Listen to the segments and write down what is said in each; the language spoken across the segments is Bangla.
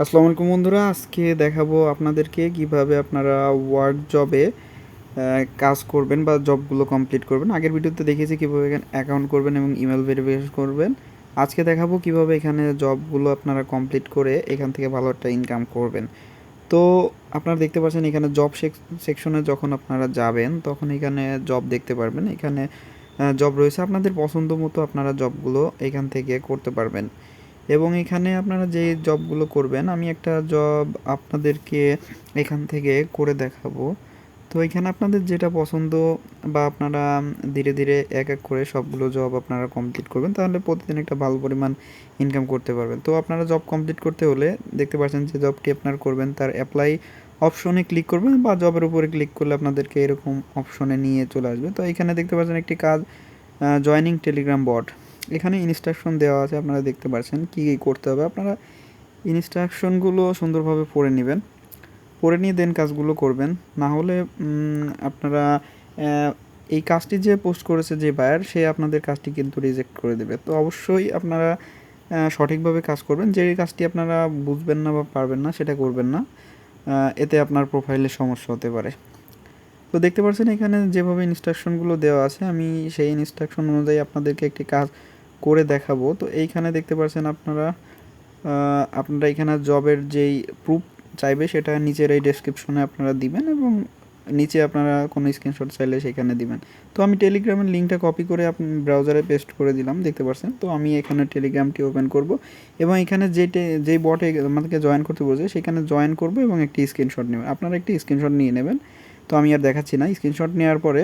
আসসালামু আলাইকুম বন্ধুরা, আজকে দেখাবো আপনাদেরকে কীভাবে আপনারা ওয়ার্ক জবে কাজ করবেন বা জবগুলো কমপ্লিট করবেন। আগের ভিডিওতে দেখিয়েছি কীভাবে এখানে অ্যাকাউন্ট করবেন এবং ইমেল ভেরিফিকেশন করবেন। আজকে দেখাবো কীভাবে এখানে জবগুলো আপনারা কমপ্লিট করে এখান থেকে ভালো একটা ইনকাম করবেন। তো আপনারা দেখতে পাচ্ছেন এখানে জব সেকশনে যখন আপনারা যাবেন, তখন এখানে জব দেখতে পারবেন। এখানে জব রয়েছে। আপনাদের পছন্দ মতো আপনারা জবগুলো এখান থেকে করতে পারবেন। এবং এখানে আপনারা যে জবগুলো করবেন, আমি একটা জব আপনাদেরকে এখান থেকে করে দেখাবো। তো এখানে আপনাদের যেটা পছন্দ বা আপনারা ধীরে ধীরে এক এক করে সবগুলো জব আপনারা কমপ্লিট করবেন, তাহলে প্রতিদিন একটা ভালো পরিমাণ ইনকাম করতে পারবেন। তো আপনারা জব কমপ্লিট করতে হলে দেখতে পাচ্ছেন যে জবটি আপনার করবেন, তার অ্যাপ্লাই অপশনে ক্লিক করবেন বা জবের উপরে ক্লিক করলে আপনাদেরকে এরকম অপশনে নিয়ে চলে আসবে। তো এখানে দেখতে পাচ্ছেন একটি কাজ জয়নিং টেলিগ্রাম বট এখানে ইনস্ট্রাকশন দেওয়া আছে, আপনারা দেখতে পাচ্ছেন কী কী করতে হবে। আপনারা ইনস্ট্রাকশনগুলো সুন্দরভাবে পড়ে নেবেন। পড়ে নিয়ে দেন কাজগুলো করবেন। না হলে আপনারা এই কাজটি যে পোস্ট করেছে যে বায়ার সে আপনাদের কাজটি কিন্তু রিজেক্ট করে দেবে। তো অবশ্যই আপনারা সঠিকভাবে কাজ করবেন। যে কাজটি আপনারা বুঝবেন না বা পারবেন না, সেটা করবেন না। এতে আপনার প্রোফাইলে সমস্যা হতে পারে। তো দেখতে পাচ্ছেন এখানে যেভাবে ইনস্ট্রাকশনগুলো দেওয়া আছে, আমি সেই ইনস্ট্রাকশন অনুযায়ী আপনাদেরকে একটি কাজ করে দেখাবো। তো এইখানে দেখতে পাচ্ছেন আপনারা আপনারা এখানে জবের যেই প্রুফ চাইবে সেটা নিচের এই ডেসক্রিপশনে আপনারা দিবেন এবং নিচে আপনারা কোনো স্ক্রিনশট চাইলে সেখানে দিবেন। তো আমি টেলিগ্রামের লিঙ্কটা কপি করে আপনি ব্রাউজারে পেস্ট করে দিলাম, দেখতে পাচ্ছেন তো আমি এখানে টেলিগ্রামটি ওপেন করব এবং এখানে যে যেই বটে আমাদেরকে জয়েন করতে বলছে, সেখানে জয়েন করব এবং একটি স্ক্রিনশট নেবেন আপনারা একটি স্ক্রিনশট নিয়ে নেবেন। তো আমি আর দেখাচ্ছি না। স্ক্রিনশট নেওয়ার পরে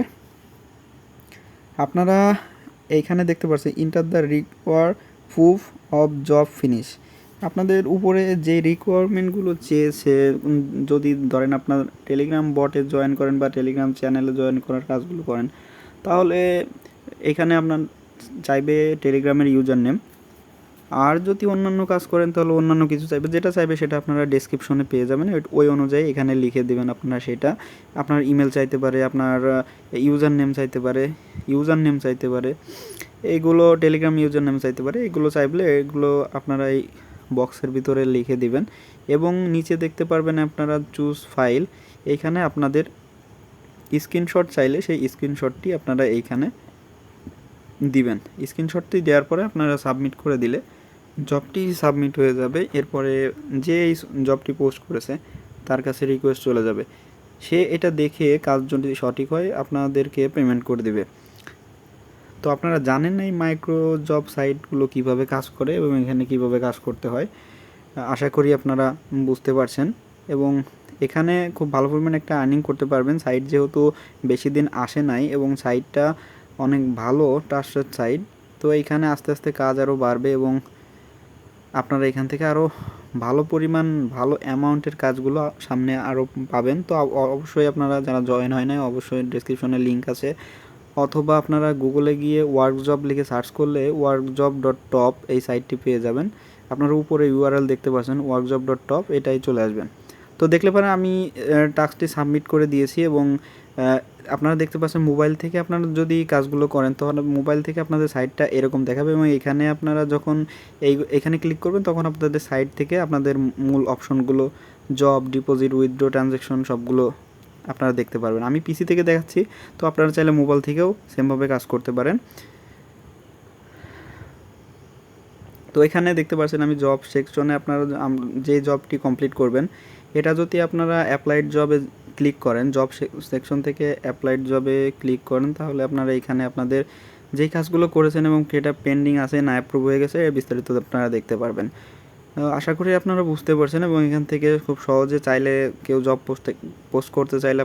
আপনারা এইখানে দেখতে পাচ্ছি enter the require proof of job finish আপনাদের উপরে যে রিকোয়ারমেন্টগুলো চেয়েছে যদি ধরেন আপনার টেলিগ্রাম বটে জয়েন করেন বা টেলিগ্রাম চ্যানেলে জয়েন করার কাজগুলো করেন, তাহলে এখানে আপনার চাইবে টেলিগ্রামের ইউজার নেম আর যদি অন্যান্য কাজ করেন, তাহলে অন্যান্য কিছু চাইবে। যেটা চাইবে সেটা আপনারা ডেসক্রিপশনে পেয়ে যাবেন। ওই অনুযায়ী এখানে লিখে দেবেন আপনারা সেটা। আপনার ইমেল চাইতে পারে, আপনার ইউজার নেম চাইতে পারে ইউজার নেম চাইতে পারে এইগুলো টেলিগ্রাম ইউজার নেম চাইতে পারে, এগুলো চাইলে এগুলো আপনারা এই বক্সের ভিতরে লিখে দিবেন। এবং নিচে দেখতে পারবেন আপনারা চুজ ফাইল এইখানে আপনাদের স্ক্রিনশট চাইলে সেই স্ক্রিনশটটি আপনারা এইখানে দিবেন। স্ক্রিনশটটি দেওয়ার পরে আপনারা সাবমিট করে দিলে জবটি সাবমিট হয়ে যাবে, এরপরে যে এই জবটি পোস্ট করেছে, তার কাছে রিকোয়েস্ট চলে যাবে। সে এটা দেখে কাজ যদি সঠিক হয়, আপনাদেরকে পেমেন্ট করে দেবে। তো আপনারা জানেন এই মাইক্রো জব সাইটগুলো কীভাবে কাজ করে এবং এখানে কীভাবে কাজ করতে হয়? আশা করি আপনারা বুঝতে পারছেন। এবং এখানে খুব ভালো পরিমাণে একটা আর্নিং করতে পারবেন। সাইট যেহেতু বেশি দিন আসে নাই এবং সাইটটা অনেক ভালো ট্রাস্টেড সাইট তো এইখানে আস্তে আস্তে কাজ আরও বাড়বে এবং আপনারা এখান থেকে আরও ভালো পরিমাণ, ভালো অ্যামাউন্টের কাজগুলো সামনে আরও পাবেন। তো অবশ্যই আপনারা যারা জয়েন হয় নাই, অবশ্যই ডিসক্রিপশনে লিঙ্ক আছে। অথবা আপনারা গুগলে গিয়ে ওয়ার্ক জব লিখে সার্চ করলে ওয়ার্ক জব ডট টপ এই সাইটটি পেয়ে যাবেন। আপনারা উপরে ইউআরএল দেখতে পাচ্ছেন ওয়ার্ক জব ডট টপ এটাই চলে আসবেন। তো দেখলে পারে আমি টাস্কটি সাবমিট করে দিয়েছি এবং আপনারা দেখতে পাচ্ছেন মোবাইল থেকে আপনারা যদি কাজগুলো করেন, তখন মোবাইল থেকে আপনাদের সাইটটা এরকম দেখাবে এবং এখানে আপনারা যখন এই, এখানে ক্লিক করবেন, তখন আপনাদের সাইট থেকে আপনাদের মূল অপশনগুলো জব ডিপোজিট উইথড্রো ট্রানজ্যাকশন সবগুলো আপনারা দেখতে পারবেন। আমি পিসি থেকে দেখাচ্ছি, তো আপনারা চাইলে মোবাইল থেকেও সেমভাবে কাজ করতে পারেন। তো এখানে দেখতে পাচ্ছেন আমি জব সেকশনে আপনারা যে জবটি কমপ্লিট করবেন, এটা যদি আপনারা অ্যাপ্লাইড জবে ক্লিক করেন জব সেকশন থেকে অ্যাপ্লাইড জবে ক্লিক করেন, তাহলে আপনারা এখানে আপনাদের যেই কাজগুলো করেছেন এবং সেটা পেন্ডিং আছে, না অ্যাপ্রুভ হয়ে গেছে বিস্তারিত আপনারা দেখতে পারবেন। আশা করি আপনারা বুঝতে পারছেন এবং এখান থেকে খুব সহজে চাইলে কেউ জব পোস্ট পোস্ট করতে চাইলে